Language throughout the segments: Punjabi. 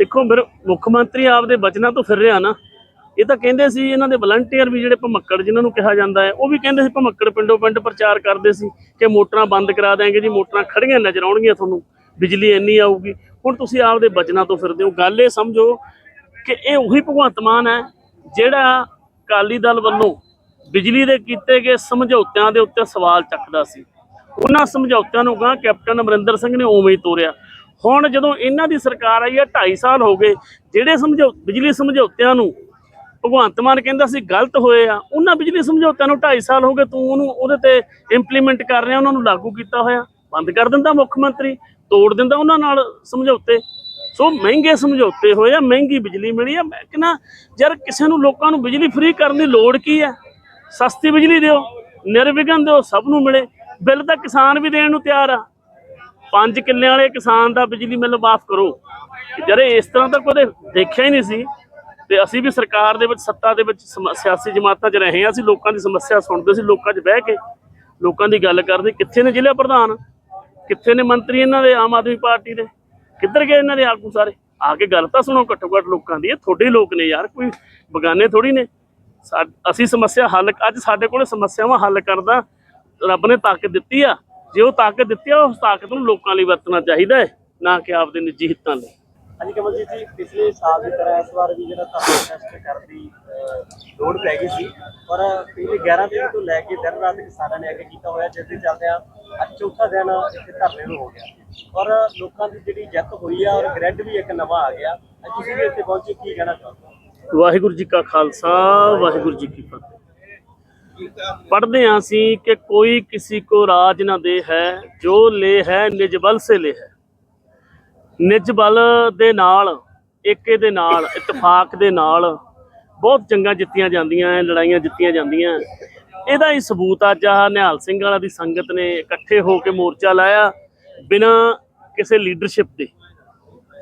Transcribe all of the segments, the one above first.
ਦੇਖੋ ਫਿਰ ਮੁੱਖ ਮੰਤਰੀ ਆਪਦੇ ਬਚਨਾਂ ਤੋਂ ਫਿਰ ਰਿਹਾ ਨਾ। ਇਹ ਤਾਂ ਕਹਿੰਦੇ ਸੀ ਇਹਨਾਂ ਦੇ ਵਲੰਟੀਅਰ ਵੀ ਜਿਹੜੇ ਭਮੱਕੜ ਜਿਨ੍ਹਾਂ ਨੂੰ ਕਿਹਾ ਜਾਂਦਾ ਹੈ, ਉਹ ਵੀ ਕਹਿੰਦੇ ਸੀ ਭਮੱਕੜ ਪਿੰਡੋਂ ਪਿੰਡ ਪ੍ਰਚਾਰ ਕਰਦੇ ਸੀ ਕਿ ਮੋਟਰਾਂ ਬੰਦ ਕਰਾ ਦੇਾਂਗੇ ਜੀ, ਮੋਟਰਾਂ ਖੜੀਆਂ ਨਜ਼ਰ ਆਉਣਗੀਆਂ ਤੁਹਾਨੂੰ, ਬਿਜਲੀ ਇੰਨੀ ਆਊਗੀ। ਹੁਣ ਤੁਸੀਂ ਆਪਦੇ ਬਚਨਾਂ ਤੋਂ ਫਿਰਦੇ ਹੋ। ਗੱਲ ਇਹ ਸਮਝੋ ਕਿ ਇਹ ਉਹੀ ਭਗਵੰਤ ਮਾਨ ਹੈ ਜਿਹੜਾ ਅਕਾਲੀ ਦਲ ਵੱਲੋਂ ਬਿਜਲੀ ਦੇ ਕੀਤੇ ਗਏ ਸਮਝੌਤਿਆਂ ਦੇ ਉੱਤੇ ਸਵਾਲ ਚੱਕਦਾ ਸੀ। ਉਹਨਾਂ ਸਮਝੌਤਿਆਂ ਨੂੰ ਕਹਾ ਕੈਪਟਨ ਅਮਰਿੰਦਰ ਸਿੰਘ ਨੇ ਉਵੇਂ ਹੀ ਤੋਰਿਆ। ਹੁਣ ਜਦੋਂ ਇਹਨਾਂ ਦੀ ਸਰਕਾਰ ਆਈ ਹੈ 2.5 ਸਾਲ ਹੋ ਗਏ, ਜਿਹੜੇ ਸਮਝੌ ਬਿਜਲੀ ਸਮਝੌਤਿਆਂ ਨੂੰ ਭਗਵੰਤ ਮਾਨ ਕਹਿੰਦਾ ਸੀ ਗਲਤ ਹੋਏ ਆ, ਉਹਨਾਂ ਬਿਜਲੀ ਸਮਝੌਤਿਆਂ ਨੂੰ 2.5 ਸਾਲ ਹੋ ਗਏ, ਤੂੰ ਉਹਨੂੰ ਉਹਦੇ ਤੇ ਇੰਪਲੀਮੈਂਟ ਕਰ ਰਿਹਾ, ਉਹਨਾਂ ਨੂੰ ਲਾਗੂ ਕੀਤਾ ਹੋਇਆ, ਬੰਦ ਕਰ ਦਿੰਦਾ ਮੁੱਖ ਮੰਤਰੀ, ਤੋੜ ਦਿੰਦਾ ਉਹਨਾਂ ਨਾਲ ਸਮਝੌਤੇ। ਸੋ ਮਹਿੰਗੇ ਸਮਝੌਤੇ ਹੋਏ ਆ, ਮਹਿੰਗੀ ਬਿਜਲੀ ਮਿਲੀ ਆ, ਮੈਂ ਕਹਿੰਦਾ, ਯਾਰ ਕਿਸੇ ਨੂੰ ਲੋਕਾਂ ਨੂੰ ਬਿਜਲੀ ਫ੍ਰੀ ਕਰਨ ਦੀ ਲੋੜ ਕੀ ਹੈ ਸਸਤੀ ਬਿਜਲੀ ਦਿਓ, ਨਿਰਵਿਘਨ ਦਿਓ, ਸਭ ਨੂੰ ਮਿਲੇ, ਬਿੱਲ ਤਾਂ ਕਿਸਾਨ ਵੀ ਦੇਣ ਨੂੰ ਤਿਆਰ ਆ। ਪੰਜ ਕਿੱਲਿਆਂ ਵਾਲੇ ਕਿਸਾਨ ਦਾ ਬਿਜਲੀ ਬਿੱਲ ਮਾਫ ਕਰੋ। ਜਰੇ ਇਸ ਤਰ੍ਹਾਂ ਤਾਂ ਕਦੇ ਦੇਖਿਆ ਹੀ ਨਹੀਂ ਸੀ। ਤੇ ਅਸੀਂ ਵੀ ਸਰਕਾਰ ਦੇ ਵਿੱਚ, ਸੱਤਾ ਦੇ ਵਿੱਚ ਸਮ- ਸਿਆਸੀ ਜਮਾਤਾਂ 'ਚ ਰਹੇ ਹਾਂ। ਅਸੀਂ ਲੋਕਾਂ ਦੀ ਸਮੱਸਿਆ ਸੁਣਦੇ ਸੀ, ਲੋਕਾਂ 'ਚ ਬਹਿ ਕੇ। ਲੋਕਾਂ ਦੀ ਗੱਲ ਕਰਦੇ, ਕਿੱਥੇ ਨੇ ਜ਼ਿਲ੍ਹਾ ਪ੍ਰਧਾਨ? ਕਿੱਥੇ ਨੇ ਮੰਤਰੀ ਇਹਨਾਂ ਦੇ, ਆਮ ਆਦਮੀ ਪਾਰਟੀ ਦੇ? ਕਿੱਧਰ ਗਏ ਇਹਨਾਂ ਦੇ ਆਗੂ ਸਾਰੇ? ਆ ਕੇ ਗੱਲ ਤਾਂ ਸੁਣੋ ਘੱਟੋ ਘੱਟ ਲੋਕਾਂ ਦੀ। ਇਹ ਤੁਹਾਡੇ ਲੋਕ ਨੇ ਯਾਰ, ਕੋਈ ਬਗਾਨੇ ਥੋੜੀ ਨੇ। ਸਾ- ਅਸੀਂ ਸਮੱਸਿਆ ਹੱਲ, ਅੱਜ ਸਾਡੇ ਕੋਲ ਸਮੱਸਿਆਵਾਂ ਹੱਲ ਕਰਦਾ ਰੱਬ ਨੇ ਤਾਕਤ ਦਿੱਤੀ ਆ। ਜੇ ਉਹ ਤਾਕਤ ਦਿੱਤੀ ਆ ਉਸ ਤਾਕਤ ਨੂੰ ਲੋਕਾਂ ਲਈ ਵਰਤਣਾ ਚਾਹੀਦਾ ਹੈ ਨਾ ਕਿ ਆਪਦੇ ਨਿੱਜੀ ਹਿੱਤਾਂ ਲਈ। ਹਾਂਜੀ ਕਮਲਜੀਤ ਜੀ ਪਿਛਲੇ ਸਾਲ ਦੀ ਤਰ੍ਹਾਂ ਇਸ ਵਾਰ ਵੀ ਜਿਹੜਾ ਧਰਨਾ ਟੈਸਟ ਕਰਨ ਦੀ ਅਹ, ਲੋੜ ਪੈ ਗਈ ਸੀ ਪਰ ਪਿਛਲੇ 11 ਤਰੀਕ ਤੋਂ ਲੈ ਕੇ ਦਿਨ ਰਾਤ ਕਿਸਾਨਾਂ ਨੇ ਅੱਗੇ ਕੀਤਾ ਹੋਇਆ ਜਿਸ ਦੇ ਚੱਲਦਿਆਂ ਅੱਜ ਚੌਥਾ ਦਿਨ ਇੱਥੇ ਧਰਨੇ ਨੂੰ ਹੋ ਗਿਆ। ਔਰ ਲੋਕਾਂ ਦੀ ਜਿਹੜੀ ਜਿੱਤ ਹੋਈ ਆ ਔਰ ਗ੍ਰੈਡ ਵੀ ਇੱਕ ਨਵਾਂ ਆ ਗਿਆ ਅੱਜ ਤੁਸੀਂ ਵੀ ਇੱਥੇ ਪਹੁੰਚੇ ਕੀ ਕਹਿਣਾ ਚਾਹੁੰਦੇ ਹੋ ਵਾਹਿਗੁਰੂ ਜੀ ਕਾ ਖਾਲਸਾ ਵਾਹਿਗੁਰੂ ਜੀ ਕੀ ਫਤਿਹ। ਪੜ੍ਹਦੇ ਹਾਂ ਅਸੀਂ ਕਿ ਕੋਈ ਕਿਸੇ ਕੋ ਰਾਜ ਨਾ ਦੇ ਹੈ, ਜੋ ਲੈ ਹੈ, ਨਿਜ ਬਲ ਸੇ ਲੈ ਹੈ। ਨਿਜ ਬਲ ਦੇ ਨਾਲ, ਏਕੇ ਦੇ ਨਾਲ, ਇਤਫਾਕ ਦੇ ਨਾਲ ਬਹੁਤ ਜੰਗਾਂ ਜਿੱਤੀਆਂ ਜਾਂਦੀਆਂ ਹੈ ਲੜਾਈਆਂ ਜਿੱਤੀਆਂ ਜਾਂਦੀਆਂ। ਇਹਦਾ ਹੀ ਸਬੂਤ ਅੱਜ ਆਹ ਨਿਹਾਲ ਸਿੰਘ ਵਾਲਾ ਦੀ ਸੰਗਤ ਨੇ ਇਕੱਠੇ ਹੋ ਕੇ ਮੋਰਚਾ ਲਾਇਆ ਬਿਨਾਂ ਕਿਸੇ ਲੀਡਰਸ਼ਿਪ ਦੇ।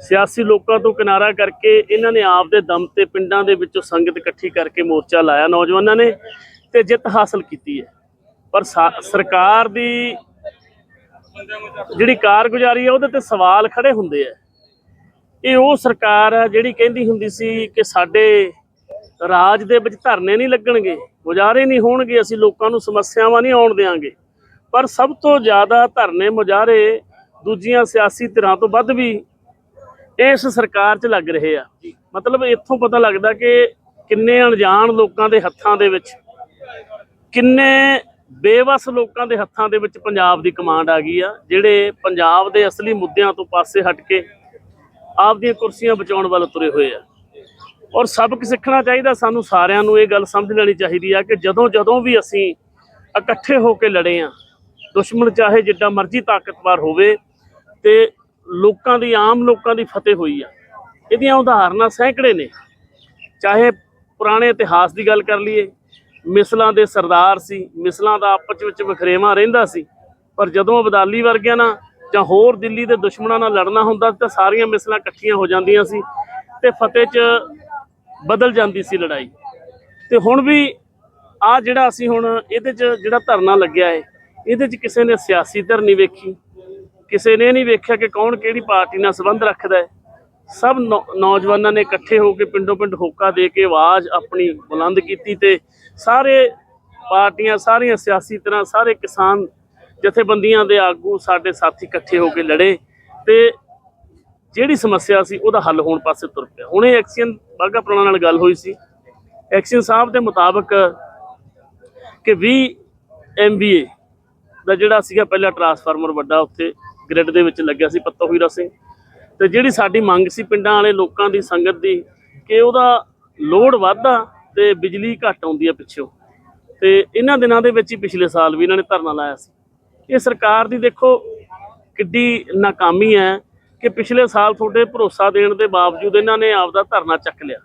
ਸਿਆਸੀ ਲੋਕਾਂ ਤੋਂ ਕਿਨਾਰਾ ਕਰਕੇ ਇਹਨਾਂ ਨੇ ਆਪ ਦੇ ਦਮ ਤੇ ਪਿੰਡਾਂ ਦੇ ਵਿੱਚੋਂ ਸੰਗਤ ਇਕੱਠੀ ਕਰਕੇ ਮੋਰਚਾ ਲਾਇਆ। ਨੌਜਵਾਨਾਂ ਨੇ ਤੇ ਜਿੱਤ ਹਾਸਲ ਕੀਤੀ ਹੈ। ਪਰ ਸਾ- ਸਰਕਾਰ ਦੀ ਜਿਹੜੀ ਕਾਰਗੁਜ਼ਾਰੀ ਹੈ, ਉਹਦੇ ਤੇ ਸਵਾਲ ਖੜੇ ਹੁੰਦੇ ਆ। ਇਹ ਉਹ ਸਰਕਾਰ ਹੈ, ਜਿਹੜੀ ਕਹਿੰਦੀ ਹੁੰਦੀ ਸੀ ਕਿ ਸਾਡੇ ਰਾਜ ਦੇ ਵਿੱਚ ਧਰਨੇ ਨਹੀਂ ਲੱਗਣਗੇ ਮੁਜ਼ਾਹਰੇ ਨਹੀਂ ਹੋਣਗੇ, ਅਸੀਂ ਲੋਕਾਂ ਨੂੰ ਸਮੱਸਿਆਵਾਂ ਨਹੀਂ ਆਉਣ ਦੇਵਾਂਗੇ ਪਰ ਸਭ ਤੋਂ ਜ਼ਿਆਦਾ ਧਰਨੇ ਮੁਜ਼ਾਹਰੇ ਦੂਜੀਆਂ ਸਿਆਸੀ ਧਿਰਾਂ ਤੋਂ ਵੱਧ ਵੀ ਇਸ ਸਰਕਾਰ 'ਚ ਲੱਗ ਰਹੇ ਆ। ਮਤਲਬ ਇੱਥੋਂ ਪਤਾ ਲੱਗਦਾ ਕਿ ਕਿੰਨੇ ਅਣਜਾਣ ਲੋਕਾਂ ਦੇ ਹੱਥਾਂ ਦੇ ਵਿੱਚ ਕਿੰਨੇ ਬੇਵਸ ਲੋਕਾਂ ਦੇ ਹੱਥਾਂ ਦੇ ਵਿੱਚ ਪੰਜਾਬ ਦੀ ਕਮਾਂਡ ਆ ਗਈ ਆ, ਜਿਹੜੇ ਪੰਜਾਬ ਦੇ ਅਸਲੀ ਮੁੱਦਿਆਂ ਤੋਂ ਪਾਸੇ ਹਟ ਕੇ ਆਪਦੀਆਂ ਕੁਰਸੀਆਂ ਬਚਾਉਣ ਵੱਲ ਤੁਰੇ ਹੋਏ ਆ। ਔਰ ਸਬਕ ਸਿੱਖਣਾ ਚਾਹੀਦਾ, ਸਾਨੂੰ ਸਾਰਿਆਂ ਨੂੰ ਇਹ ਗੱਲ ਸਮਝ ਲੈਣੀ ਚਾਹੀਦੀ ਆ ਕਿ ਜਦੋਂ ਜਦੋਂ ਵੀ ਅਸੀਂ ਇਕੱਠੇ ਹੋ ਕੇ ਲੜੇ ਆ, ਦੁਸ਼ਮਣ ਚਾਹੇ ਜਿੱਡਾ ਮਰਜ਼ੀ ਤਾਕਤਵਰ ਹੋਵੇ, ਤੇ ਲੋਕਾਂ ਦੀ, ਆਮ ਲੋਕਾਂ ਦੀ ਫਤਿਹ ਹੋਈ ਆ। ਇਹਦੀਆਂ ਉਦਾਹਰਨਾਂ ਸੈਂਕੜੇ ਨੇ। ਚਾਹੇ ਪੁਰਾਣੇ ਇਤਿਹਾਸ ਦੀ ਗੱਲ ਕਰ ਲਈਏ ਮਿਸਲਾਂ ਦੇ ਸਰਦਾਰ ਸੀ, ਮਿਸਲਾਂ ਦਾ ਆਪਸ ਵਿੱਚ ਵਖਰੇਵਾਂ ਰਹਿੰਦਾ ਸੀ, ਪਰ ਜਦੋਂ ਅਬਦਾਲੀ ਵਰਗਿਆਂ ਨਾਲ ਜਾਂ ਹੋਰ ਦਿੱਲੀ ਦੇ ਦੁਸ਼ਮਣਾਂ ਨਾਲ ਲੜਨਾ ਹੁੰਦਾ ਤਾਂ ਸਾਰੀਆਂ ਮਿਸਲਾਂ ਇਕੱਠੀਆਂ ਹੋ ਜਾਂਦੀਆਂ ਸੀ ਤੇ ਫਤਿਹ 'ਚ ਬਦਲ ਜਾਂਦੀ ਸੀ ਲੜਾਈ। ਤੇ ਹੁਣ ਵੀ ਆ ਜਿਹੜਾ ਅਸੀਂ ਹੁਣ ਇਹਦੇ 'ਚ ਜਿਹੜਾ ਧਰਨਾ ਲੱਗਿਆ ਹੈ ਇਹਦੇ 'ਚ ਕਿਸੇ ਨੇ ਸਿਆਸੀ ਧਿਰ ਨਹੀਂ ਵੇਖੀ, ਕਿਸੇ ਨੇ ਨਹੀਂ ਵੇਖਿਆ ਕਿ ਕੌਣ ਕਿਹੜੀ ਪਾਰਟੀ ਨਾਲ ਸੰਬੰਧ ਰੱਖਦਾ ਹੈ ਸਭ ਨੌ- ਨੌਜਵਾਨਾਂ ਨੇ ਇਕੱਠੇ ਹੋ ਕੇ ਪਿੰਡੋਂ ਪਿੰਡ ਹੋਕਾ ਦੇ ਕੇ ਆਵਾਜ਼ ਆਪਣੀ ਬੁਲੰਦ ਕੀਤੀ ਤੇ ਸਾਰੇ ਪਾਰਟੀਆਂ, ਸਾਰੀਆਂ ਸਿਆਸੀ ਤਰ੍ਹਾਂ, ਸਾਰੇ ਕਿਸਾਨ ਜਥੇਬੰਦੀਆਂ ਦੇ ਆਗੂ ਸਾਡੇ ਸਾਥੀ ਇਕੱਠੇ ਹੋ ਕੇ ਲੜੇ ਤੇ ਜਿਹੜੀ ਸਮੱਸਿਆ ਸੀ ਉਹਦਾ ਹੱਲ ਹੋਣ ਪਾਸੇ ਤੁਰ ਪਿਆ। ਹੁਣੇ ਐਕਸੀਅਨ ਬਾਗਾ ਪ੍ਰਾਣਾ ਨਾਲ ਗੱਲ ਹੋਈ ਸੀ। ਐਕਸੀਅਨ ਸਾਹਿਬ ਦੇ ਮੁਤਾਬਕ ਕਿ 20 ਐਮਬੀਏ ਦਾ ਜਿਹੜਾ ਸੀਗਾ ਪਹਿਲਾ ਟਰਾਂਸਫਾਰਮਰ ਵੱਡਾ ਉੱਥੇ ਗ੍ਰਿਡ ਦੇ ਵਿੱਚ ਲੱਗਿਆ ਸੀ ਪੱਤੋ ਹੀਰਾ ਸਿੰਘ। ਤੇ ਜਿਹੜੀ ਸਾਡੀ ਮੰਗ ਸੀ ਪਿੰਡਾਂ ਵਾਲੇ ਲੋਕਾਂ ਦੀ, ਸੰਗਤ ਦੀ ਕਿ ਉਹਦਾ ਲੋਡ ਵੱਧਦਾ ਤੇ ਬਿਜਲੀ ਘੱਟ ਆਉਂਦੀ ਹੈ ਪਿੱਛੋਂ। ਤੇ ਇਹਨਾਂ ਦਿਨਾਂ ਦੇ ਵਿੱਚ ਹੀ ਪਿਛਲੇ ਸਾਲ ਵੀ ਇਹਨਾਂ ਨੇ ਧਰਨਾ ਲਾਇਆ ਸੀ। ਇਹ ਸਰਕਾਰ ਦੀ ਦੇਖੋ ਕਿੱਡੀ ਨਾਕਾਮੀ ਹੈ ਕਿ ਪਿਛਲੇ ਸਾਲ ਤੁਹਾਡੇ ਭਰੋਸਾ ਦੇਣ ਦੇ ਬਾਵਜੂਦ ਇਹਨਾਂ ਨੇ ਆਪਦਾ ਧਰਨਾ ਚੱਕ ਲਿਆ।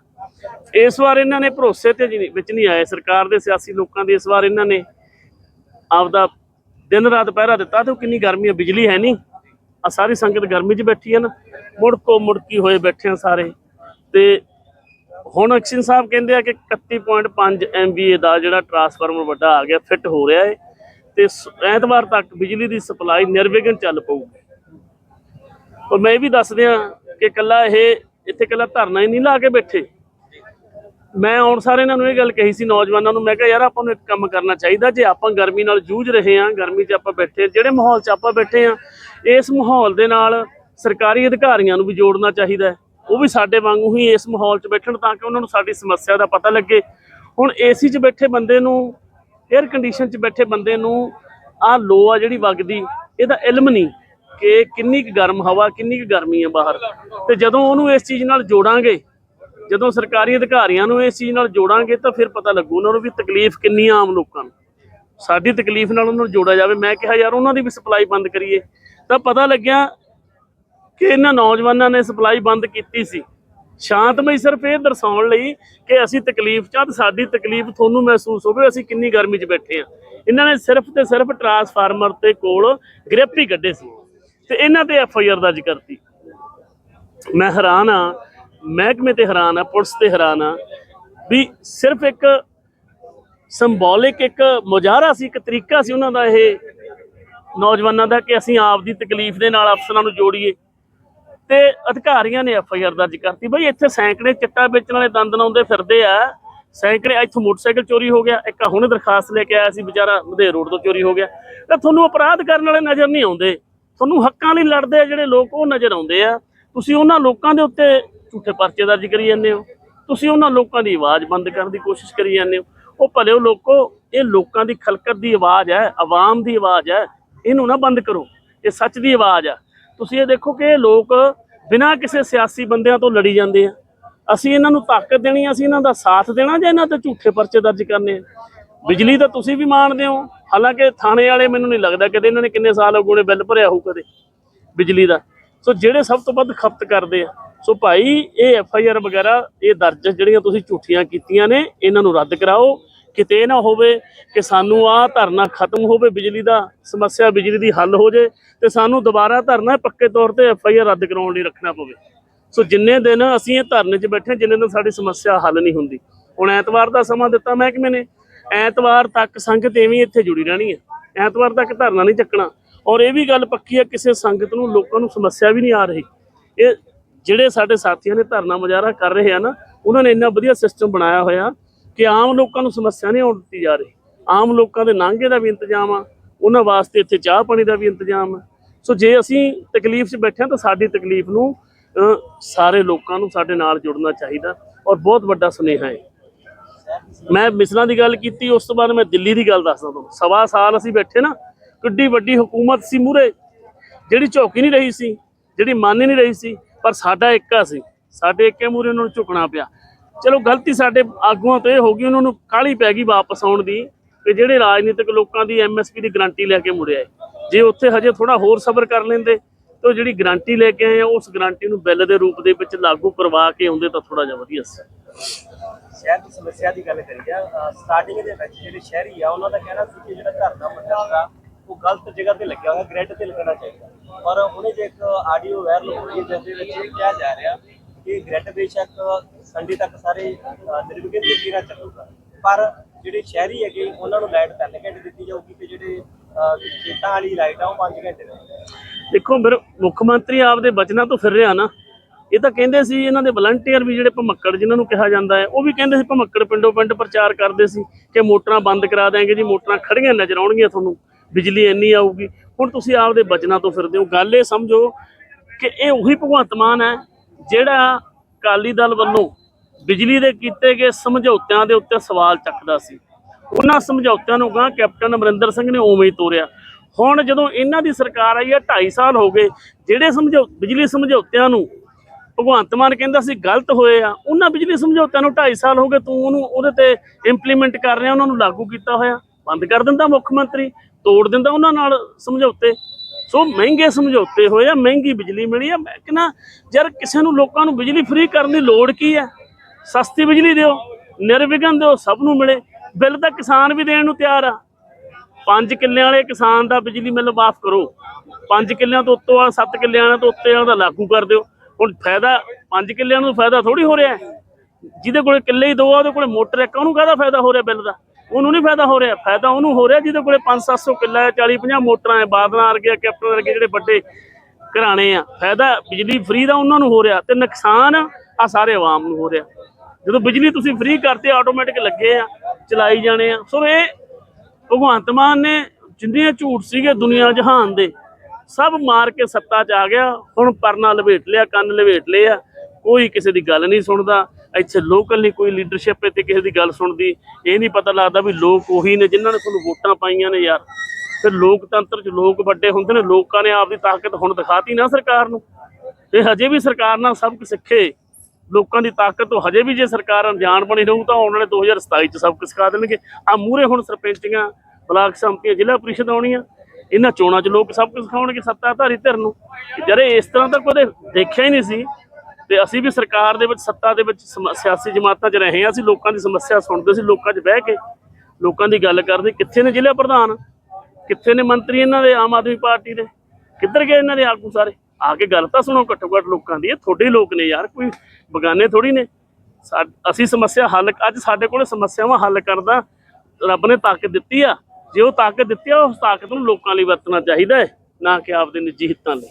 ਇਸ ਵਾਰ ਇਹਨਾਂ ਨੇ ਭਰੋਸੇ ਤੇ ਜੀ- ਵਿੱਚ ਨਹੀਂ ਆਏ। ਸਰਕਾਰ ਦੇ ਸਿਆਸੀ ਲੋਕਾਂ ਦੇ ਇਸ ਵਾਰ ਇਹਨਾਂ ਨੇ ਆਪਦਾ ਦਿਨ ਰਾਤ ਪਹਿਰਾ ਦਿੱਤਾ ਤੇ ਉਹ ਕਿੰਨੀ ਗਰਮੀ ਹੈ ਬਿਜਲੀ ਹੈ ਨਹੀਂ। ਆ ਸਾਰੀ ਸੰਗਤ ਗਰਮੀ 'ਚ ਬੈਠੀ ਹੈ ਨਾ। ਮੁੜਕੋ ਮੁੜਕੀ ਹੋਏ ਬੈਠੇ ਆ ਸਾਰੇ। ਤੇ ਹੁਣ ਐਕਸ਼ਨ ਸਾਹਿਬ ਕਹਿੰਦੇ ਆ ਕਿ 31.5 MVA ਦਾ ਜਿਹੜਾ ਟਰਾਂਸਫਾਰਮਰ ਵੱਡਾ ਆ ਗਿਆ ਫਿੱਟ ਹੋ ਰਿਹਾ ਹੈ ਤੇ ਸ- ਐਤਵਾਰ ਤੱਕ ਬਿਜਲੀ ਦੀ ਸਪਲਾਈ ਨਿਰਵਿਘਨ ਚੱਲ ਪਊਗੀ। ਔਰ ਮੈਂ ਇਹ ਵੀ ਦੱਸ ਦਿਆਂ ਕਿ ਕੱਲਾ ਇਹ ਇੱਥੇ ਇਕੱਲਾ ਧਰਨਾ ਹੀ ਨਹੀਂ ਲਾ ਕੇ ਬੈਠੇ। ਮੈਂ ਆਉਣ ਸਾਰੇ ਇਹਨਾਂ ਨੂੰ ਇਹ ਗੱਲ ਕਹੀ ਸੀ ਨੌਜਵਾਨਾਂ ਨੂੰ ਮੈਂ ਕਿਹਾ ਯਾਰ ਆਪਾਂ ਨੂੰ ਇੱਕ ਕੰਮ ਕਰਨਾ ਚਾਹੀਦਾ ਜੇ ਆਪਾਂ ਗਰਮੀ ਨਾਲ ਜੂਝ ਰਹੇ ਹਾਂ ਗਰਮੀ 'ਚ ਆਪਾਂ ਬੈਠੇ ਹਾਂ, ਜਿਹੜੇ ਮਾਹੌਲ 'ਚ ਆਪਾਂ ਬੈਠੇ ਹਾਂ ਇਸ ਮਾਹੌਲ ਦੇ ਨਾਲ ਸਰਕਾਰੀ ਅਧਿਕਾਰੀਆਂ ਨੂੰ ਵੀ ਜੋੜਨਾ ਚਾਹੀਦਾ ਹੈ। ਉਹ ਵੀ ਸਾਡੇ ਵਾਂਗੂ ਹੀ ਇਸ ਮਾਹੌਲ 'ਚ ਬੈਠਣ ਤਾਂ ਕਿ ਉਹਨਾਂ ਨੂੰ ਸਾਡੀ ਸਮੱਸਿਆ ਦਾ ਪਤਾ ਲੱਗੇ। ਹੁਣ ਏਸੀ 'ਚ ਬੈਠੇ ਬੰਦੇ ਨੂੰ 에ਅਰ ਕੰਡੀਸ਼ਨ 'ਚ ਬੈਠੇ ਬੰਦੇ ਨੂੰ ਆਹ ਲੋ ਆ ਜਿਹੜੀ ਵਗਦੀ, ਇਹਦਾ ਇਲਮ ਨਹੀਂ ਕਿ ਕਿੰਨੀ ਕੁ ਗਰਮ ਹਵਾ, ਕਿੰਨੀ ਕੁ ਗਰਮੀ ਹੈ ਬਾਹਰ। ਤੇ ਜਦੋਂ ਉਹਨੂੰ ਇਸ ਚੀਜ਼ ਨਾਲ ਜੋੜਾਂਗੇ, ਜਦੋਂ ਸਰਕਾਰੀ ਅਧਿਕਾਰੀਆਂ ਨੂੰ ਇਸ ਚੀਜ਼ ਨਾਲ ਜੋੜਾਂਗੇ ਤਾਂ ਫਿਰ ਪਤਾ ਲੱਗੂ ਉਹਨਾਂ ਨੂੰ ਵੀ ਤਕਲੀਫ ਕਿੰਨੀ ਆਮ ਲੋਕਾਂ ਨੂੰ। ਸਾਡੀ ਤਕਲੀਫ ਨਾਲ ਉਹਨਾਂ ਨੂੰ ਜੋੜਿਆ ਜਾਵੇ। ਮੈਂ ਕਿਹਾ, ਯਾਰ, ਉਹਨਾਂ ਦੀ ਵੀ ਸਪਲਾਈ ਬੰਦ ਕਰੀਏ। ਤਾਂ ਪਤਾ ਲੱਗਿਆ ਕਿ ਇਹਨਾਂ ਨੌਜਵਾਨਾਂ ਨੇ ਸਪਲਾਈ ਬੰਦ ਕੀਤੀ ਸੀ। ਸ਼ਾਂਤਮਈ ਸਿਰਫ ਇਹ ਦਰਸਾਉਣ ਲਈ ਕਿ ਅਸੀਂ ਤਕਲੀਫ ਚ ਤੇ ਸਾਡੀ ਤਕਲੀਫ ਤੁਹਾਨੂੰ ਮਹਿਸੂਸ ਹੋਵੇ, ਅਸੀਂ ਕਿੰਨੀ ਗਰਮੀ 'ਚ ਬੈਠੇ ਆ ਇਹਨਾਂ ਨੇ ਸਿਰਫ ਤੇ ਸਿਰਫ ਟਰਾਂਸਫਾਰਮਰ ਤੇ ਕੋਲ ਗ੍ਰਿਪ ਹੀ ਕੱਢੇ ਸੀ ਤੇ ਇਹਨਾਂ ਤੇ ਐਫ ਆਈ ਆਰ ਦਰਜ ਕਰਤੀ। ਮੈਂ ਹੈਰਾਨ ਆ ਮਹਿਕਮੇ ਤੇ ਹੈਰਾਨ ਆ ਪੁਲਿਸ ਤੇ ਹੈਰਾਨ ਆ ਵੀ ਸਿਰਫ ਇੱਕ ਸਿੰਬੋਲਿਕ ਇੱਕ ਮੁਜ਼ਾਹਰਾ ਸੀ, ਇੱਕ ਤਰੀਕਾ ਸੀ ਉਹਨਾਂ ਦਾ ਇਹ ਨੌਜਵਾਨਾਂ ਦਾ ਕਿ ਅਸੀਂ ਆਪ ਦੀ ਤਕਲੀਫ ਦੇ ਨਾਲ ਅਫਸਰਾਂ ਨੂੰ ਜੋੜੀਏ। ਤੇ ਅਧਿਕਾਰੀਆਂ ਨੇ ਐਫ ਆਈ ਆਰ ਦਰਜ ਕਰਤੀ। ਬਈ ਇੱਥੇ ਸੈਂਕੜੇ ਚਿੱਟਾ ਵੇਚਣ ਵਾਲੇ ਦੰਦ ਲਾਉਂਦੇ ਫਿਰਦੇ ਆ। ਸੈਂਕੜੇ, ਇੱਥੋਂ ਮੋਟਰਸਾਈਕਲ ਚੋਰੀ ਹੋ ਗਿਆ। ਇੱਕ ਹੁਣੇ ਦਰਖਾਸਤ ਲੈ ਕੇ ਆਇਆ ਸੀ, ਵਿਚਾਰਾ ਮਧੇ ਰੋਡ ਤੋਂ ਚੋਰੀ ਹੋ ਗਿਆ। ਤਾਂ ਤੁਹਾਨੂੰ ਅਪਰਾਧ ਕਰਨ ਵਾਲੇ ਨਜ਼ਰ ਨਹੀਂ ਆਉਂਦੇ। ਤੁਹਾਨੂੰ ਹੱਕਾਂ ਲਈ ਲੜਦੇ ਆ ਜਿਹੜੇ ਲੋਕ, ਉਹ ਨਜ਼ਰ ਆਉਂਦੇ ਆ। ਤੁਸੀਂ ਉਹਨਾਂ ਲੋਕਾਂ ਦੇ ਉੱਤੇ ਝੂਠੇ ਪਰਚੇ ਦਰਜ ਕਰੀ ਜਾਂਦੇ ਹੋ। ਤੁਸੀਂ ਉਹਨਾਂ ਲੋਕਾਂ ਦੀ ਆਵਾਜ਼ ਬੰਦ ਕਰਨ ਦੀ ਕੋਸ਼ਿਸ਼ ਕਰੀ ਜਾਂਦੇ ਹੋ। ਉਹ ਭਲੇ ਉਹ ਲੋਕੋ, ਇਹ ਲੋਕਾਂ ਦੀ ਖਲਕਤ ਦੀ ਆਵਾਜ਼ ਹੈ, ਆਵਾਮ ਦੀ ਆਵਾਜ਼ ਹੈ। ਇਹਨੂੰ ਨਾ ਬੰਦ ਕਰੋ। ਇਹ ਸੱਚ ਦੀ ਆਵਾਜ਼ ਆ। ਤੁਸੀਂ ਇਹ ਦੇਖੋ ਕਿ ਇਹ ਲੋਕ ਬਿਨਾਂ ਕਿਸੇ ਸਿਆਸੀ ਬੰਦਿਆਂ ਤੋਂ ਲੜੀ ਜਾਂਦੇ ਆ। ਅਸੀਂ ਇਹਨਾਂ ਨੂੰ ਤਾਕਤ ਦੇਣੀ ਅਸੀਂ ਇਹਨਾਂ ਦਾ ਸਾਥ ਦੇਣਾ ਜਾਂ ਇਹਨਾਂ ਤੇ ਝੂਠੇ ਪਰਚੇ ਦਰਜ ਕਰਨੇ ਆ? ਬਿਜਲੀ ਤਾਂ ਤੁਸੀਂ ਵੀ ਮਾਣਦੇ ਹੋ। ਹਾਲਾਂਕਿ ਥਾਣੇ ਵਾਲੇ ਮੈਨੂੰ ਨਹੀਂ ਲੱਗਦਾ ਕਦੇ ਇਹਨਾਂ ਨੇ ਕਿੰਨੇ ਸਾਲ ਹੋ ਬਿੱਲ ਭਰਿਆ ਹੋਊ ਕਦੇ ਬਿਜਲੀ ਦਾ। ਸੋ ਜਿਹੜੇ ਸਭ ਤੋਂ ਵੱਧ ਖਪਤ ਕਰਦੇ ਆ। ਸੋ ਭਾਈ, ਇਹ ਐਫ ਆਈ ਆਰ ਵਗੈਰਾ, ਇਹ ਦਰਜ ਜਿਹੜੀਆਂ ਤੁਸੀਂ ਝੂਠੀਆਂ ਕੀਤੀਆਂ ਨੇ, ਇਹਨਾਂ ਨੂੰ ਰੱਦ ਕਰਾਓ। ਕਿਤੇ ਇਹ ਨਾ ਹੋਵੇ ਕਿ ਸਾਨੂੰ ਆਹ ਧਰਨਾ ਖਤਮ ਹੋਵੇ, ਬਿਜਲੀ ਦਾ ਸਮੱਸਿਆ, ਬਿਜਲੀ ਦੀ ਹੱਲ ਹੋ ਜੇ ਤੇ ਸਾਨੂੰ ਦੁਬਾਰਾ ਧਰਨਾ ਪੱਕੇ ਤੌਰ ਤੇ ਐਫ ਆਈ ਆਰ ਰੱਦ ਕਰਾਉਣ ਲਈ ਰੱਖਣਾ ਪਵੇ। ਸੋ ਜਿੰਨੇ ਦਿਨ ਅਸੀਂ ਇਹ ਧਰਨੇ 'ਚ ਬੈਠੇ ਜਿੰਨੇ ਦਿਨ ਸਾਡੀ ਸਮੱਸਿਆ ਹੱਲ ਨਹੀਂ ਹੁੰਦੀ। ਹੁਣ ਐਤਵਾਰ ਦਾ ਸਮਾਂ ਦਿੱਤਾ ਮਹਿਕਮੇ ਨੇ। ਐਤਵਾਰ ਤੱਕ ਸੰਗਤ ਐਵੇਂ ਇੱਥੇ ਜੁੜੀ ਰਹਿਣੀ ਹੈ। ਐਤਵਾਰ ਤੱਕ ਧਰਨਾ ਨਹੀਂ ਚੱਕਣਾ। ਔਰ ਇਹ ਵੀ ਗੱਲ ਪੱਕੀ ਹੈ, ਕਿਸੇ ਸੰਗਤ ਨੂੰ, ਲੋਕਾਂ ਨੂੰ ਸਮੱਸਿਆ ਵੀ ਨਹੀਂ ਆ ਰਹੀ। ਇਹ ਜਿਹੜੇ ਸਾਡੇ ਸਾਥੀਆਂ ਨੇ ਧਰਨਾ ਮੁਜ਼ਾਹਰਾ ਕਰ ਰਹੇ ਆ ਨਾ, ਉਹਨਾਂ ਨੇ ਇੰਨਾ ਵਧੀਆ ਸਿਸਟਮ ਬਣਾਇਆ ਹੋਇਆ ਕਿ ਆਮ ਲੋਕਾਂ ਨੂੰ ਸਮੱਸਿਆ ਨਹੀਂ ਆਉਣ ਦਿੱਤੀ ਜਾ ਰਹੀ। ਆਮ ਲੋਕਾਂ ਦੇ ਨਾਂਗੇ ਦਾ ਵੀ ਇੰਤਜ਼ਾਮ ਆ, ਉਹਨਾਂ ਵਾਸਤੇ ਇੱਥੇ ਚਾਹ ਪਾਣੀ ਦਾ ਵੀ ਇੰਤਜ਼ਾਮ ਆ। ਸੋ ਜੇ ਅਸੀਂ ਤਕਲੀਫ 'ਚ ਬੈਠੇ ਹਾਂ ਤਾਂ ਸਾਡੀ ਤਕਲੀਫ ਨੂੰ ਸਾਰੇ ਲੋਕਾਂ ਨੂੰ ਸਾਡੇ ਨਾਲ ਜੁੜਨਾ ਚਾਹੀਦਾ ਔਰ ਬਹੁਤ ਵੱਡਾ ਸੁਨੇਹਾ ਹੈ। ਮੈਂ ਮਿਸਲਾਂ ਦੀ ਗੱਲ ਕੀਤੀ, ਉਸ ਤੋਂ ਬਾਅਦ ਮੈਂ ਦਿੱਲੀ ਦੀ ਗੱਲ ਦੱਸਦਾ ਤੁਹਾਨੂੰ। ਸਵਾ ਸਾਲ ਅਸੀਂ ਬੈਠੇ ਨਾ, ਕਿੱਡੀ ਵੱਡੀ ਹਕੂਮਤ ਸੀ ਮੂਰੇ ਜਿਹੜੀ ਝੋਕੀ ਨਹੀਂ ਰਹੀ ਸੀ, ਜਿਹੜੀ ਮੰਨ ਨਹੀਂ ਰਹੀ ਸੀ, ਪਰ ਸਾਡਾ ਇੱਕਾ ਸੀ। ਸਾਡੇ ਇੱਕੇ ਮੂਰੇ ਉਹਨਾਂ ਨੂੰ ਝੁਕਣਾ ਪਿਆ। ਚਲੋ ਗਲਤੀ ਸਾਡੇ ਆਗੂਆਂ ਤੋਂ ਇਹ ਹੋ ਗਈ, ਉਹਨਾਂ ਨੂੰ ਕਾਹਲੀ ਪੈ ਗਈ ਵਾਪਸ ਆਉਣ ਦੀ ਕਿ ਜਿਹੜੇ ਰਾਜਨੀਤਿਕ ਲੋਕਾਂ ਦੀ ਐਮਐਸਪੀ ਦੀ ਗਾਰੰਟੀ ਲੈ ਕੇ ਮੁੜਿਆ ਜੇ ਉੱਥੇ ਹਜੇ ਥੋੜਾ ਹੋਰ ਸਬਰ ਕਰ ਲੈਂਦੇ, ਤਾਂ ਜਿਹੜੀ ਗਾਰੰਟੀ ਲੈ ਕੇ ਆਏ ਆ, ਉਸ ਗਾਰੰਟੀ ਨੂੰ ਬਿੱਲ ਦੇ ਰੂਪ ਦੇ ਵਿੱਚ ਲਾਗੂ ਕਰਵਾ ਕੇ ਆਉਂਦੇ ਤਾਂ ਥੋੜਾ ਜਿਹਾ ਵਧੀਆ ਸੀ। ਸ਼ਹਿਰ ਦੀ ਸਮੱਸਿਆ ਦੀ ਗੱਲ ਕਰੀਏ ਸਟਾਰਟਿੰਗ ਦੇ ਵਿੱਚ ਜਿਹੜੇ ਸ਼ਹਿਰੀ ਆ, ਉਹਨਾਂ ਦਾ ਕਹਿਣਾ ਸੀ ਕਿ ਜਿਹੜਾ ਘਰ ਦਾ ਮੰਦਰ ਉਹ ਗਲਤ ਜਗ੍ਹਾ ਤੇ ਲੱਗਿਆ ਹੋਇਆ ਗ੍ਰਿਡ ਤੇ ਲੱਗਣਾ ਚਾਹੀਦਾ। ਪਰ ਹੁਣੇ ਜੇ ਇੱਕ ਆਡੀਓ ਵਾਇਰਲ ਹੋ ਜਿਸ ਦੇ ਵਿੱਚ ਇਹ ਕਿਹਾ ਜਾ ਰਿਹਾ ਕਿ ਗ੍ਰਿਡ ਬੇਸ਼ੱਕ ਸੰਡੇ ਤੱਕ ਸਾਰੇ ਨਿਰਵਿਘਨ ਤਰੀਕੇ ਨਾਲ ਚੱਲੂਗਾ। ਪਰ ਜਿਹੜੇ ਸ਼ਹਿਰੀ ਹੈਗੇ, ਉਹਨਾਂ ਨੂੰ ਲਾਈਟ 3 ਘੰਟੇ ਦਿੱਤੀ ਜਾਊਗੀ ਤੇ ਜਿਹੜੇ ਖੇਤਾਂ ਵਾਲੀ ਲਾਈਟ ਆ, ਉਹ 5 ਘੰਟੇ ਦੇਣਗੇ ਦੇਖੋ ਮੇਰੇ ਮੁੱਖ ਮੰਤਰੀ ਆਪਦੇ ਬਚਨਾਂ ਤੋਂ ਫਿਰ ਰਿਹਾ ਨਾ। ਇਹ ਤਾਂ ਕਹਿੰਦੇ ਸੀ ਇਹਨਾਂ ਦੇ ਵਲੰਟੀਅਰ ਵੀ ਜਿਹੜੇ ਭਮੱਕੜ ਜਿਨ੍ਹਾਂ ਨੂੰ ਕਿਹਾ ਜਾਂਦਾ ਹੈ, ਉਹ ਵੀ ਕਹਿੰਦੇ ਸੀ ਭਮੱਕੜ ਪਿੰਡੋਂ ਪਿੰਡ ਪ੍ਰਚਾਰ ਕਰਦੇ ਸੀ ਕਿ ਮੋਟਰਾਂ ਬੰਦ ਕਰਾ ਦੇਾਂਗੇ ਜੀ, ਮੋਟਰਾਂ ਖੜੀਆਂ ਨਜ਼ਰ ਆਉਣਗੀਆਂ ਤੁਹਾਨੂੰ, ਬਿਜਲੀ ਇੰਨੀ ਆਊਗੀ। ਹੁਣ ਤੁਸੀਂ ਆਪਦੇ ਬਚਨਾਂ ਤੋਂ ਫਿਰਦੇ ਹੋ। ਗੱਲ ਇਹ ਸਮਝੋ ਕਿ ਇਹ ਉਹੀ ਭਗਵੰਤ ਮਾਨ ਹੈ ਜਿਹੜਾ ਅਕਾਲੀ ਦਲ ਵੱਲੋਂ ਬਿਜਲੀ ਦੇ ਕੀਤੇ ਗਏ ਸਮਝੌਤਿਆਂ ਦੇ ਉੱਤੇ ਸਵਾਲ ਚੱਕਦਾ ਸੀ। ਉਹਨਾਂ ਸਮਝੌਤਿਆਂ ਨੂੰ ਗਾਂ ਕੈਪਟਨ ਅਮਰਿੰਦਰ ਸਿੰਘ ਨੇ ਉਵੇਂ ਹੀ ਤੋਰਿਆ। ਹੁਣ ਜਦੋਂ ਇਹਨਾਂ ਦੀ ਸਰਕਾਰ ਆਈ ਹੈ 2.5 ਸਾਲ ਹੋ ਗਏ, ਜਿਹੜੇ ਸਮਝੌ, ਬਿਜਲੀ ਸਮਝੌਤਿਆਂ ਨੂੰ ਭਗਵੰਤ ਮਾਨ ਕਹਿੰਦਾ ਸੀ ਗਲਤ ਹੋਏ ਆ, ਉਹਨਾਂ ਬਿਜਲੀ ਸਮਝੌਤਿਆਂ ਨੂੰ 2.5 ਸਾਲ ਹੋ ਗਏ, ਤੂੰ ਉਹਨੂੰ, ਉਹਦੇ ਤੇ ਇੰਪਲੀਮੈਂਟ ਕਰ ਰਿਹਾ, ਉਹਨਾਂ ਨੂੰ ਲਾਗੂ ਕੀਤਾ ਹੋਇਆ। ਬੰਦ ਕਰ ਦਿੰਦਾ ਮੁੱਖ ਮੰਤਰੀ, ਤੋੜ ਦਿੰਦਾ ਉਹਨਾਂ ਨਾਲ ਸਮਝੌਤੇ। ਸੋ ਮਹਿੰਗੇ ਸਮਝੌਤੇ ਹੋਏ ਆ, ਮਹਿੰਗੀ ਬਿਜਲੀ ਮਿਲੀ ਆ। ਮੈਂ ਕਹਿੰਦਾ, ਯਾਰ ਕਿਸੇ ਨੂੰ ਲੋਕਾਂ ਨੂੰ ਬਿਜਲੀ ਫ੍ਰੀ ਕਰਨ ਦੀ ਲੋੜ ਕੀ ਹੈ ਸਸਤੀ ਬਿਜਲੀ ਦਿਓ, ਨਿਰਵਿਘਨ ਦਿਓ, ਸਭ ਨੂੰ ਮਿਲੇ। ਬਿੱਲ ਤਾਂ ਕਿਸਾਨ ਵੀ ਦੇਣ ਨੂੰ ਤਿਆਰ ਆ। ਪੰਜ ਕਿੱਲਿਆਂ ਵਾਲੇ ਕਿਸਾਨ ਦਾ ਬਿਜਲੀ ਬਿੱਲ ਮਾਫ ਕਰੋ। ਪੰਜ ਕਿੱਲਿਆਂ ਤੋਂ ਉੱਤੋਂ ਵਾਲਾ, ਸੱਤ ਕਿੱਲਿਆਂ ਵਾਲਾ ਤੋਂ ਉੱਤੇ ਵਾਲਾ ਦਾ ਲਾਗੂ ਕਰ ਦਿਓ। ਹੁਣ ਫਾਇਦਾ, ਪੰਜ ਕਿੱਲਿਆਂ ਨੂੰ ਫਾਇਦਾ ਥੋੜੀ ਹੋ ਰਿਹਾ। ਜਿਹਦੇ ਕੋਲੇ ਕਿੱਲੇ ਹੀ ਦੋ ਆ, ਉਹਦੇ ਕੋਲੇ ਮੋਟਰ ਇੱਕ ਉਹਨੂੰ ਕਾਹਦਾ ਫਾਇਦਾ ਹੋ ਰਿਹਾ ਬਿੱਲ ਦਾ? ਉਹਨੂੰ ਨਹੀਂ ਫਾਇਦਾ ਹੋ ਰਿਹਾ। ਫਾਇਦਾ ਉਹਨੂੰ ਹੋ ਰਿਹਾ ਜਿਹਦੇ ਕੋਲੇ 5-700 ਕਿੱਲਾ ਹੈ 40-50 ਮੋਟਰਾਂ ਹੈ, ਬਾਦਲਾਂ ਵਰਗੇ, ਕੈਪਟਨ ਵਰਗੇ ਜਿਹੜੇ ਵੱਡੇ ਘਰਾਣੇ ਆ। ਫਾਇਦਾ ਬਿਜਲੀ ਫ੍ਰੀ ਦਾ ਉਹਨਾਂ ਨੂੰ ਹੋ ਰਿਹਾ ਤੇ ਨੁਕਸਾਨ ਆ ਸਾਰੇ ਆਵਾਮ ਨੂੰ ਹੋ ਰਿਹਾ। ਜਦੋਂ ਬਿਜਲੀ ਤੁਸੀਂ ਫ੍ਰੀ ਕਰਤੇ, ਆਟੋਮੈਟਿਕ ਲੱਗੇ ਆ, ਚਲਾਈ ਜਾਣੇ ਆ। ਸੋ ਇਹ ਭਗਵੰਤ ਮਾਨ ਨੇ ਜਿੰਨੇ ਝੂਠ ਸੀਗੇ ਦੁਨੀਆ ਜਹਾਨ ਦੇ, ਸਭ ਮਾਰ ਕੇ ਸੱਤਾ 'ਚ ਆ ਗਿਆ। ਹੁਣ ਪਰਨਾ ਲਵੇਟ ਲਿਆ, ਕੰਨ ਲਵੇਟ ਲਏ ਆ। ਕੋਈ ਕਿਸੇ ਦੀ ਗੱਲ ਨਹੀਂ ਸੁਣਦਾ। ਇੱਥੇ ਲੋਕਲ ਨਹੀਂ ਕੋਈ ਲੀਡਰਸ਼ਿਪ ਇੱਥੇ ਕਿਸੇ ਦੀ ਗੱਲ ਸੁਣਦੀ, ਇਹ ਨਹੀਂ ਪਤਾ ਲੱਗਦਾ ਵੀ ਲੋਕ ਉਹੀ ਨੇ ਜਿਨ੍ਹਾਂ ਨੇ ਤੁਹਾਨੂੰ ਵੋਟਾਂ ਪਾਈਆਂ ਨੇ ਯਾਰ। ਫਿਰ ਲੋਕਤੰਤਰ 'ਚ ਲੋਕ ਵੱਡੇ ਹੁੰਦੇ ਨੇ, ਲੋਕਾਂ ਨੇ ਆਪਦੀ ਤਾਕਤ ਹੁਣ ਦਿਖਾਤੀ ਨਾ ਸਰਕਾਰ ਨੂੰ। ਤੇ ਹਜੇ ਵੀ ਸਰਕਾਰ ਨਾਲ ਸਭ ਕੁਝ ਸਿੱਖੇ। ਲੋਕਾਂ ਦੀ ਤਾਕਤ ਤੋਂ ਹਜੇ ਵੀ ਜੇ ਸਰਕਾਰ ਅਣਜਾਣ ਬਣੀ ਰਹੂ ਤਾਂ ਆਉਣ ਵਾਲੇ 2027 ਚ ਸਭ ਕੁਝ ਸਿਖਾ ਦੇਣਗੇ। ਆ ਮੂਰੇ ਹੁਣ ਸਰਪੰਚੀਆਂ, ਬਲਾਕ ਸੰਮਤੀਆਂ, ਜ਼ਿਲ੍ਹਾ ਪ੍ਰੀਸ਼ਦ ਆਉਣੀਆਂ। ਇਹਨਾਂ ਚੋਣਾਂ 'ਚ ਲੋਕ ਸਭ ਕੁਝ ਸਿਖਾਉਣਗੇ ਸੱਤਾਧਾਰੀ ਧਿਰ ਨੂੰ। ਜਰੇ ਇਸ ਤਰ੍ਹਾਂ ਤਾਂ ਕਦੇ ਦੇਖਿਆ ਹੀ ਨਹੀਂ ਸੀ। ਤੇ ਅਸੀਂ ਵੀ ਸਰਕਾਰ ਦੇ ਵਿੱਚ ਸੱਤਾ ਦੇ ਵਿੱਚ ਸਮ- ਸਿਆਸੀ ਜਮਾਤਾਂ 'ਚ ਰਹੇ ਹਾਂ, ਅਸੀਂ ਲੋਕਾਂ ਦੀ ਸਮੱਸਿਆ ਸੁਣਦੇ ਸੀ, ਲੋਕਾਂ 'ਚ ਬਹਿ ਕੇ, ਲੋਕਾਂ ਦੀ ਗੱਲ ਕਰਦੇ, ਕਿੱਥੇ ਨੇ ਜ਼ਿਲ੍ਹਾ ਪ੍ਰਧਾਨ? ਕਿੱਥੇ ਨੇ ਮੰਤਰੀ ਇਹਨਾਂ ਦੇ, ਆਮ ਆਦਮੀ ਪਾਰਟੀ ਦੇ? ਕਿੱਧਰ ਗਏ ਇਹਨਾਂ ਦੇ ਆਗੂ ਸਾਰੇ? ਆ ਕੇ ਗੱਲ ਤਾਂ ਸੁਣੋ ਘੱਟੋ ਘੱਟ ਲੋਕਾਂ ਦੀ, ਇਹ ਤੁਹਾਡੇ ਲੋਕ ਨੇ ਯਾਰ, ਕੋਈ ਬਗਾਨੇ ਥੋੜੀ ਨੇ। ਸਾ- ਅਸੀਂ ਸਮੱਸਿਆ ਹੱਲ ਅੱਜ ਸਾਡੇ ਕੋਲ ਸਮੱਸਿਆਵਾਂ ਹੱਲ ਕਰਦਾ, ਰੱਬ ਨੇ ਤਾਕਤ ਦਿੱਤੀ ਆ। ਜੇ ਉਹ ਤਾਕਤ ਦਿੱਤੀ ਆ, ਉਸ ਤਾਕਤ ਨੂੰ ਲੋਕਾਂ ਲਈ ਵਰਤਣਾ ਚਾਹੀਦਾ ਹੈ, ਨਾ ਕਿ ਆਪਦੇ ਨਿੱਜੀ ਹਿੱਤਾਂ ਲਈ।